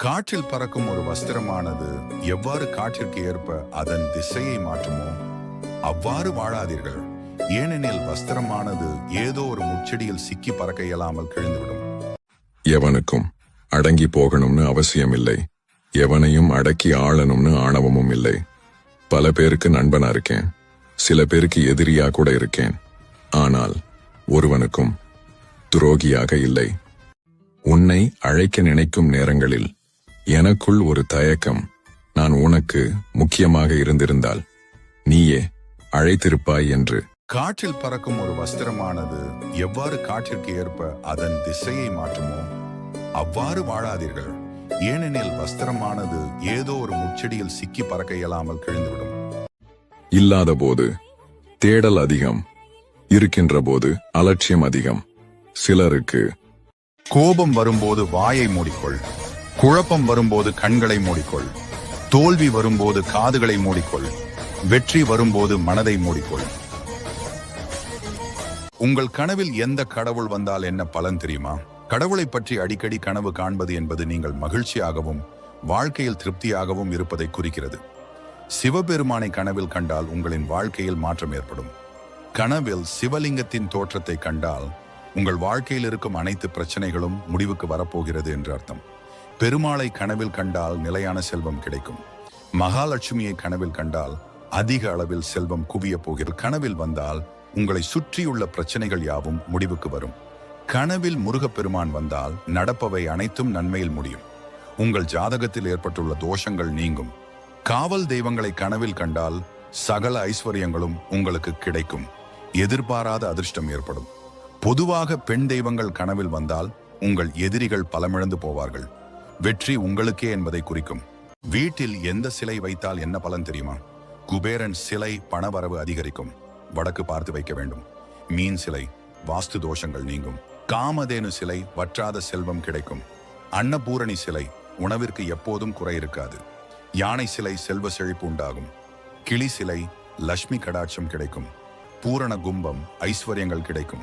காற்றில் பறக்கும் ஒரு வஸ்திரமானது எவ்வாறு காற்றிற்கு ஏற்ப அதன் திசையை மாற்றுமோ அவ்வாறு வாழாதீர்கள். ஏனெனில் வஸ்திரமானது ஏதோ ஒரு முச்செடியில் சிக்கி பறக்க இயலாமல் கிழிந்துவிடும். எவனுக்கும் அடங்கி போகணும்னு அவசியம் இல்லை எவனையும் அடக்கி ஆளணும்னு ஆணவமும் இல்லை. பல பேருக்கு நண்பனா இருக்கேன். சில பேருக்கு எதிரியா கூட இருக்கேன். ஆனால் ஒருவனுக்கும் துரோகியாக இல்லை. உன்னை அழைக்க நினைக்கும் நேரங்களில் எனக்குள் ஒரு தயக்கம். நான் உனக்கு முக்கியமாக இருந்திருந்தால் நீயே அழைத்திருப்பாய் என்று. காற்றில் பறக்கும் ஒரு வஸ்திரமானது எவ்வாறு காற்றிற்கு ஏற்ப அதன் திசையை மாற்றுமோ அவ்வாறு வாழாதீர்கள். ஏனெனில் வஸ்திரமானது ஏதோ ஒரு முச்செடியில் சிக்கி பறக்க இயலாமல் கிழிந்துவிடும். இல்லாத போது தேடல் அதிகம். இருக்கின்ற போது அலட்சியம் அதிகம். சிலருக்கு கோபம் வரும்போது வாயை மூடிக்கொள். குழப்பம் வரும்போது கண்களை மூடிக்கொள். தோல்வி வரும்போது காதுகளை மூடிக்கொள். வெற்றி வரும்போது மனதை மூடிக்கொள். உங்கள் கனவில் எந்த கடவுள் வந்தால் என்ன பலன் தெரியுமா? கடவுளை பற்றி அடிக்கடி கனவு காண்பது என்பது நீங்கள் மகிழ்ச்சியாகவும் வாழ்க்கையில் திருப்தியாகவும் இருப்பதை குறிக்கிறது. சிவபெருமானை கனவில் கண்டால் உங்களின் வாழ்க்கையில் மாற்றம் ஏற்படும். கனவில் சிவலிங்கத்தின் தோற்றத்தை கண்டால் உங்கள் வாழ்க்கையில் இருக்கும் அனைத்து பிரச்சனைகளும் முடிவுக்கு வரப்போகிறது என்று அர்த்தம். பெருமாளை கனவில் கண்டால் நிலையான செல்வம் கிடைக்கும். மகாலட்சுமியை கனவில் கண்டால் அதிக அளவில் செல்வம் குவிய போகிற கனவில் வந்தால் உங்களை சுற்றியுள்ள பிரச்சனைகள் யாவும் முடிவுக்கு வரும். கனவில் முருகப்பெருமான் வந்தால் நடப்பவை அனைத்தும் நன்மையில் முடியும். உங்கள் ஜாதகத்தில் ஏற்பட்டுள்ள தோஷங்கள் நீங்கும். காவல் தெய்வங்களை கனவில் கண்டால் சகல ஐஸ்வர்யங்களும் உங்களுக்கு கிடைக்கும். எதிர்பாராத அதிர்ஷ்டம் ஏற்படும். பொதுவாக பெண் தெய்வங்கள் கனவில் வந்தால் உங்கள் எதிரிகள் பலமிழந்து போவார்கள். வெற்றி உங்களுக்கே என்பதை குறிக்கும். வீட்டில் எந்த சிலை வைத்தால் என்ன பலன் தெரியுமா? குபேரன் சிலை பணவரவு அதிகரிக்கும். வடக்கு பார்த்து வைக்க வேண்டும். மீன் சிலை வாஸ்து தோஷங்கள் நீங்கும். காமதேனு சிலை வற்றாத செல்வம் கிடைக்கும். அன்னபூரணி சிலை உணவிற்கு எப்போதும் குறை இருக்காது. யானை சிலை செல்வ செழிப்பு உண்டாகும். கிளி சிலை லட்சுமி கடாட்சம் கிடைக்கும். பூரண கும்பம் ஐஸ்வர்யங்கள் கிடைக்கும்.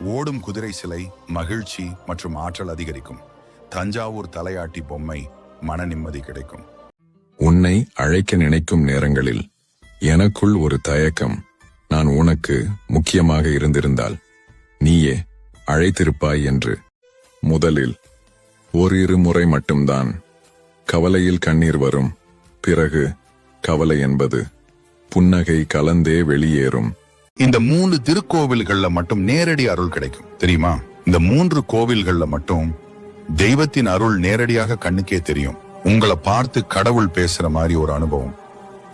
ஓடும் குதிரை சிலை மகிழ்ச்சி மற்றும் ஆற்றல் அதிகரிக்கும். தஞ்சாவூர் தலையாட்டி பொம்மை மன நிம்மதி கிடைக்கும். உன்னை அழைக்க நினைக்கும் நேரங்களில் எனக்குள் ஒரு தயக்கம். நான் உனக்கு முக்கியமாக இருந்திருந்தால் நீயே அழைத்திருப்பாய் என்று. முதலில் ஓரிரு முறை மட்டும்தான் கவலையில் கண்ணீர் வரும். பிறகு கவலை என்பது புன்னகை கலந்தே வெளியேறும். இந்த மூன்று திருக்கோவில்கள்ல மட்டும் நேரடி அருள் கிடைக்கும். தெரியுமா? இந்த மூன்று கோவில்கள்ல மட்டும் தெய்வத்தின் அருள் நேரடியாக கண்ணுக்கே தெரியும். உங்களை பார்த்து கடவுள் பேசுற மாதிரி ஒரு அனுபவம்.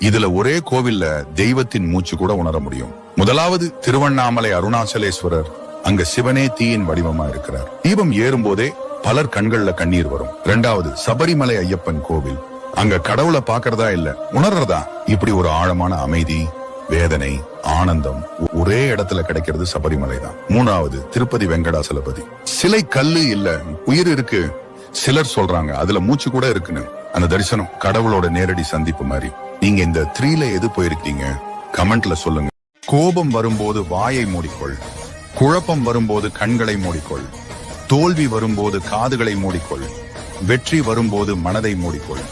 இதுல ஒரே கோவில்ல தெய்வத்தின் மூச்சு கூட உணர முடியும். முதலாவது திருவண்ணாமலை அருணாச்சலேஸ்வரர் அங்க சிவனே தீயின் வடிவமா இருக்கிறார். தீபம் ஏறும் போதே பலர் கண்கள்ல கண்ணீர் வரும். இரண்டாவது சபரிமலை ஐயப்பன் கோவில். அங்க கடவுளை பாக்குறதா இல்ல உணர்றதா? இப்படி ஒரு ஆழமான அமைதி வேதனை ஆனந்தம் ஒரே இடத்துல கிடைக்கிறது சபரிமலை தான். மூணாவது திருப்பதி வெங்கடாசலபதி. சிலை கல்லு இல்ல உயிர் இருக்கு. சிலர் சொல்றாங்க அதுல மூச்சு கூட இருக்குன்னு. அந்த தரிசனம் கடவுளோட நேரடி சந்திப்பு மாதிரி. நீங்க இந்த த்ரீல எது போயிருக்கீங்க? கமெண்ட்ல சொல்லுங்க. கோபம் வரும்போது வாயை மூடிக்கொள். குழப்பம் வரும்போது கண்களை மூடிக்கொள். தோல்வி வரும்போது காதுகளை மூடிக்கொள். வெற்றி வரும்போது மனதை மூடிக்கொள்.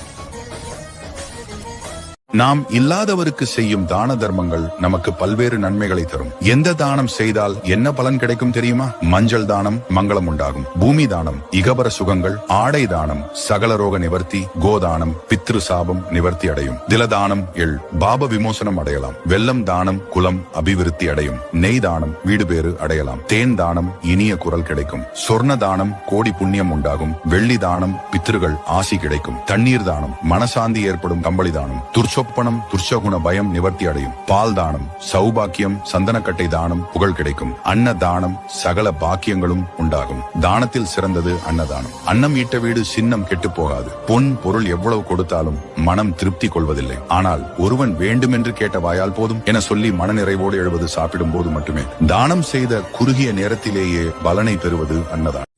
நாம் இல்லாதவருக்கு செய்யும் தான தர்மங்கள் நமக்கு பல்வேறு நன்மைகளை தரும். எந்த தானம் செய்தால் என்ன பலன் கிடைக்கும் தெரியுமா? மஞ்சள் தானம் மங்களம் உண்டாகும். பூமி தானம் இகபர சுகங்கள் ஆடை தானம் சகல ரோக நிவர்த்தி கோதானம் பித்ரு சாபம் நிவர்த்தி அடையும். திலதானம் எள் பாப விமோசனம் அடையலாம். வெள்ளம் தானம் குலம் அபிவிருத்தி அடையும். நெய் தானம் வீடு பேறு அடையலாம். தேன் தானம் இனிய குரல் கிடைக்கும். சொர்ண தானம் கோடி புண்ணியம் உண்டாகும். வெள்ளி தானம் பித்ருகள் ஆசி கிடைக்கும். தண்ணீர் தானம் மனசாந்தி ஏற்படும் கம்பளி தானம். சொப்பனம் துர்ஷகுண பயம் நிவர்த்தி அடையும். பால் தானம் சௌபாக்கியம் சந்தனக்கட்டை தானம் புகழ் கிடைக்கும். அன்ன தானம் சகல பாக்கியங்களும் உண்டாகும். தானத்தில் சிறந்தது அன்னதானம். அன்னம் ஈட்ட வீடு சின்னம் கெட்டு போகாது. பொன் பொருள் எவ்வளவு கொடுத்தாலும் மனம் திருப்தி கொள்வதில்லை. ஆனால் ஒருவன் வேண்டுமென்று கேட்ட வாயால் போதும் என சொல்லி மனநிறைவோடு எழுவது சாப்பிடும் போது மட்டுமே. தானம் செய்த குறுகிய நேரத்திலேயே பலனை பெறுவது அன்னதானம்.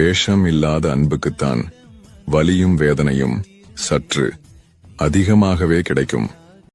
வேஷம் இல்லாத அன்புக்குத்தான் வலியும் வேதனையும் சற்று அதிகமாகவே கிடைக்கும்.